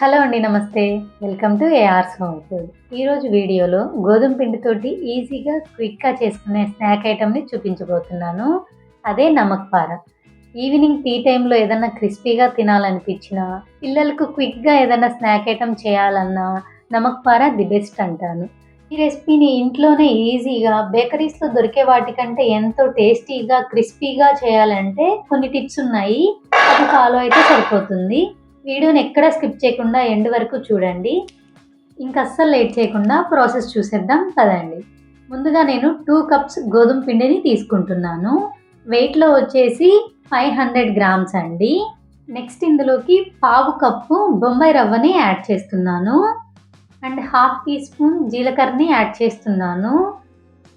Hello అండి నమస్తే. Welcome to AR's home food ఈరోజు వీడియోలో గోధుమ పిండితోటి ఈజీగా క్విక్గా చేసుకునే స్నాక్ ఐటమ్ని చూపించబోతున్నాను. అదే నమక్ పార ఈవినింగ్ టీ టైంలో ఏదైనా క్రిస్పీగా తినాలనిపించినా పిల్లలకు క్విక్గా ఏదైనా స్నాక్ ఐటమ్ చేయాలన్నా నమక్ పార ది బెస్ట్ అంటాను. ఈ రెసిపీని ఇంట్లోనే ఈజీగా బేకరీస్లో దొరికే వాటికంటే ఎంతో టేస్టీగా క్రిస్పీగా చేయాలంటే కొన్ని టిప్స్ ఉన్నాయి. అది ఫాలో అయితే సరిపోతుంది. వీడియోని ఎక్కడ స్కిప్ చేయకుండా ఎండ్ వరకు చూడండి. ఇంకా అస్సలు లేట్ చేయకుండా ప్రాసెస్ చూసేద్దాం పదండి. ముందుగా నేను టూ కప్స్ గోధుమ పిండిని తీసుకుంటున్నాను. వెయిట్లో వచ్చేసి ఫైవ్ హండ్రెడ్ గ్రామ్స్ అండి. నెక్స్ట్ ఇందులోకి పావు కప్పు బొంబాయి రవ్వని యాడ్ చేస్తున్నాను. అండ్ హాఫ్ టీ స్పూన్ జీలకర్రని యాడ్ చేస్తున్నాను.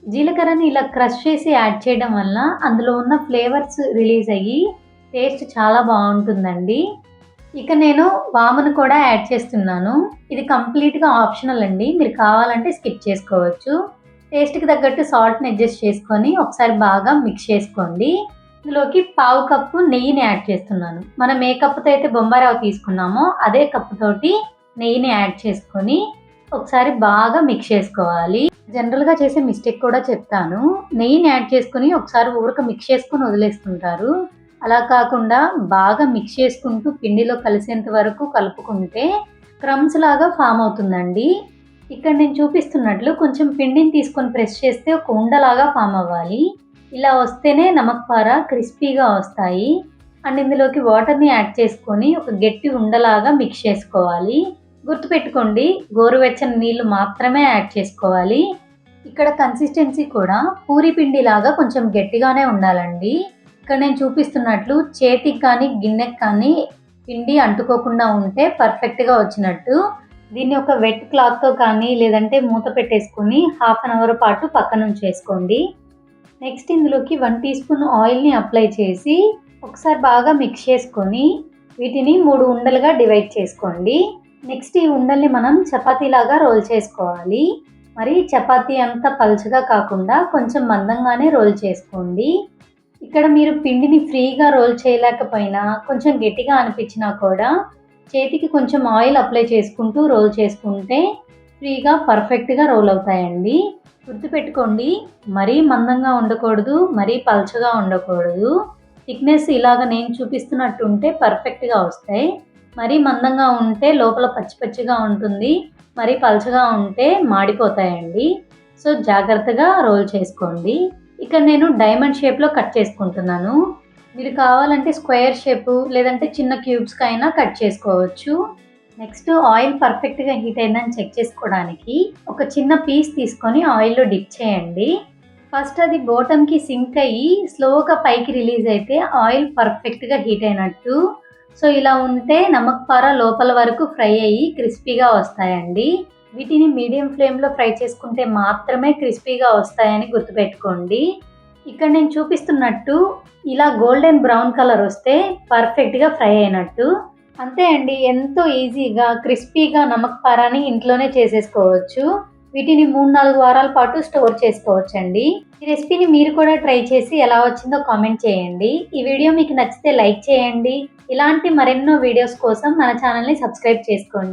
జీలకర్రని ఇలా క్రష్ చేసి యాడ్ చేయడం వల్ల అందులో ఉన్న ఫ్లేవర్స్ రిలీజ్ అయ్యి టేస్ట్ చాలా బాగుంటుందండి. ఇక నేను వామును కూడా యాడ్ చేస్తున్నాను. ఇది కంప్లీట్గా ఆప్షనల్ అండి. మీరు కావాలంటే స్కిప్ చేసుకోవచ్చు. టేస్ట్కి తగ్గట్టు సాల్ట్ని అడ్జస్ట్ చేసుకొని ఒకసారి బాగా మిక్స్ చేసుకోండి. ఇందులోకి పావు కప్పు నెయ్యిని యాడ్ చేస్తున్నాను. మనం ఏ కప్పుతో అయితే బొంబారావు తీసుకున్నామో అదే కప్పుతోటి నెయ్యిని యాడ్ చేసుకొని ఒకసారి బాగా మిక్స్ చేసుకోవాలి. జనరల్గా చేసే మిస్టేక్ కూడా చెప్తాను. నెయ్యిని యాడ్ చేసుకుని ఒకసారి ఊరక మిక్స్ చేసుకొని వదిలేస్తుంటారు. అలా కాకుండా బాగా మిక్స్ చేసుకుంటూ పిండిలో కలిసేంత వరకు కలుపుకుంటే క్రమ్స్ లాగా ఫామ్ అవుతుందండి. ఇక్కడ నేను చూపిస్తున్నట్లు కొంచెం పిండిని తీసుకొని ప్రెస్ చేస్తే ఒక ఉండలాగా ఫామ్ అవ్వాలి. ఇలా వస్తేనే నమక్పార క్రిస్పీగా వస్తాయి. అండ్ ఇందులోకి వాటర్ని యాడ్ చేసుకొని ఒక గట్టి ఉండలాగా మిక్స్ చేసుకోవాలి. గుర్తుపెట్టుకోండి గోరువెచ్చని నీళ్ళు మాత్రమే యాడ్ చేసుకోవాలి. ఇక్కడ కన్సిస్టెన్సీ కూడా పూరి పిండి లాగా కొంచెం గట్టిగానే ఉండాలండి. ఇక్కడ నేను చూపిస్తున్నట్లు చేతికి కానీ గిన్నెకి కానీ పిండి అంటుకోకుండా ఉంటే పర్ఫెక్ట్గా వచ్చినట్టు. దీన్ని ఒక వెట్ క్లాత్తో కానీ లేదంటే మూత పెట్టేసుకొని హాఫ్ అన్ అవర్ పాటు పక్కన ఉంచేసుకోండి. నెక్స్ట్ ఇందులోకి వన్ టీ స్పూన్ ఆయిల్ని అప్లై చేసి ఒకసారి బాగా మిక్స్ చేసుకొని వీటిని మూడు ఉండలుగా డివైడ్ చేసుకోండి. నెక్స్ట్ ఈ ఉండల్ని మనం చపాతీలాగా రోల్ చేసుకోవాలి. మరి చపాతీ అంత పలుచగా కాకుండా కొంచెం మందంగానే రోల్ చేసుకోండి. ఇక్కడ మీరు పిండిని ఫ్రీగా రోల్ చేయలేకపోయినా కొంచెం గట్టిగా అనిపించినా కూడా చేతికి కొంచెం ఆయిల్ అప్లై చేసుకుంటూ రోల్ చేసుకుంటే ఫ్రీగా పర్ఫెక్ట్గా రోల్ అవుతాయండి. గుర్తుపెట్టుకోండి మరీ మందంగా ఉండకూడదు మరీ పల్చగా ఉండకూడదు. థిక్నెస్ ఇలాగ నేను చూపిస్తున్నట్టు ఉంటే పర్ఫెక్ట్గా వస్తాయి. మరీ మందంగా ఉంటే లోపల పచ్చి పచ్చిగా ఉంటుంది మరీ పలచగా ఉంటే మాడిపోతాయండి. సో జాగ్రత్తగా రోల్ చేసుకోండి. ఇక్కడ నేను డైమండ్ షేప్లో కట్ చేసుకుంటున్నాను. మీరు కావాలంటే స్క్వేర్ షేపు లేదంటే చిన్న క్యూబ్స్కి అయినా కట్ చేసుకోవచ్చు. నెక్స్ట్ ఆయిల్ పర్ఫెక్ట్గా హీట్ అయిందని చెక్ చేసుకోవడానికి ఒక చిన్న పీస్ తీసుకొని ఆయిల్లో డిప్ చేయండి. ఫస్ట్ అది బోటంకి సింక్ అయ్యి స్లోగా పైకి రిలీజ్ అయితే ఆయిల్ పర్ఫెక్ట్గా హీట్ అయినట్టు. సో ఇలా ఉంటే నమక్ పార లోపల వరకు ఫ్రై అయ్యి క్రిస్పీగా వస్తాయండి. వీటిని మీడియం ఫ్లేమ్లో ఫ్రై చేసుకుంటే మాత్రమే క్రిస్పీగా వస్తాయని గుర్తుపెట్టుకోండి. ఇక్కడ నేను చూపిస్తున్నట్టు ఇలా గోల్డెన్ బ్రౌన్ కలర్ వస్తే పర్ఫెక్ట్గా ఫ్రై అయినట్టు. అంతే అండి ఎంతో ఈజీగా క్రిస్పీగా నమక్ పారాని ఇంట్లోనే చేసేసుకోవచ్చు. వీటిని మూడు నాలుగు వారాల పాటు స్టోర్ చేసుకోవచ్చండి. ఈ రెసిపీని మీరు కూడా ట్రై చేసి ఎలా వచ్చిందో కామెంట్ చేయండి. ఈ వీడియో మీకు నచ్చితే లైక్ చేయండి. ఇలాంటి మరెన్నో వీడియోస్ కోసం మన ఛానల్ని సబ్స్క్రైబ్ చేసుకోండి.